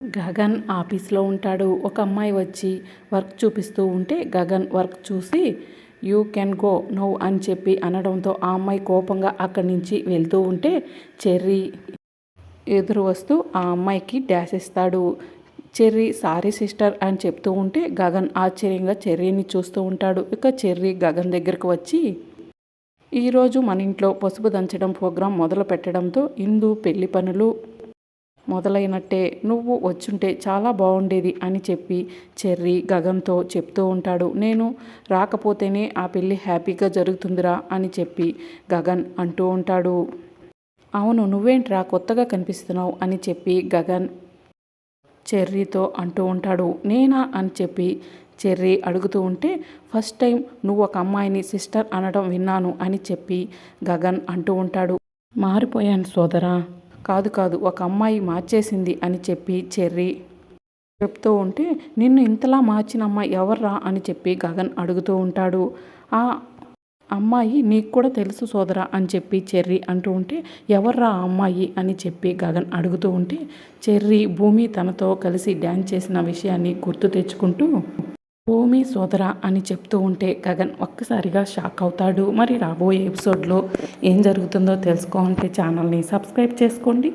గగన్ ఆఫీస్లో ఉంటాడు. ఒక అమ్మాయి వచ్చి వర్క్ చూపిస్తూ ఉంటే గగన్ వర్క్ చూసి యూ కెన్ గో నో అని చెప్పి అనడంతో ఆ అమ్మాయి కోపంగా అక్కడి నుంచి వెళ్తూ ఉంటే చెర్రీ ఎదురు వస్తూ ఆ అమ్మాయికి డ్యాష్ ఇస్తాడు. చెర్రీ సారీ సిస్టర్ అని చెప్తూ ఉంటే గగన్ ఆశ్చర్యంగా చెర్రీని చూస్తూ ఉంటాడు. ఇక చెర్రీ గగన్ దగ్గరకు వచ్చి ఈరోజు మన ఇంట్లో పసుపు దంచడం ప్రోగ్రాం మొదలు పెట్టడంతో ఇందు పెళ్ళి పనులు మొదలైనట్టే నువ్వు వచ్చుంటే చాలా బాగుండేది అని చెప్పి చెర్రీ గగన్తో చెప్తూ ఉంటాడు. నేను రాకపోతేనే ఆ పెళ్ళి హ్యాపీగా జరుగుతుందిరా అని చెప్పి గగన్ అంటూ ఉంటాడు. అవును నువ్వేంట్రా కొత్తగా కనిపిస్తున్నావు అని చెప్పి గగన్ చెర్రీతో అంటూ ఉంటాడు. నేనా అని చెప్పి చెర్రీ అడుగుతూ ఉంటే ఫస్ట్ టైం నువ్వు ఒక అమ్మాయిని సిస్టర్ అనడం విన్నాను అని చెప్పి గగన్ అంటూ ఉంటాడు. మారిపోయాను సోదరా కాదు కాదు ఒక అమ్మాయి మార్చేసింది అని చెప్పి చెర్రీ చెప్తూ ఉంటే నిన్ను ఇంతలా మార్చిన అమ్మాయి ఎవర్రా అని చెప్పి గగన్ అడుగుతూ ఉంటాడు. ఆ అమ్మాయి నీకు కూడా తెలుసు సోదరా అని చెప్పి చెర్రీ అంటూ ఉంటే ఎవర్రా అమ్మాయి అని చెప్పి గగన్ అడుగుతూ ఉంటే చెర్రీ భూమి తనతో కలిసి డ్యాన్స్ చేసిన విషయాన్ని గుర్తు తెచ్చుకుంటూ భూమి సోదరా అని చెప్తూ ఉంటే గగన్ ఒక్కసారిగా షాక్ అవుతాడు. మరి రాబోయే ఎపిసోడ్లో ఏం జరుగుతుందో తెలుసుకోవాలంటే ఛానల్ని సబ్స్క్రైబ్ చేసుకోండి.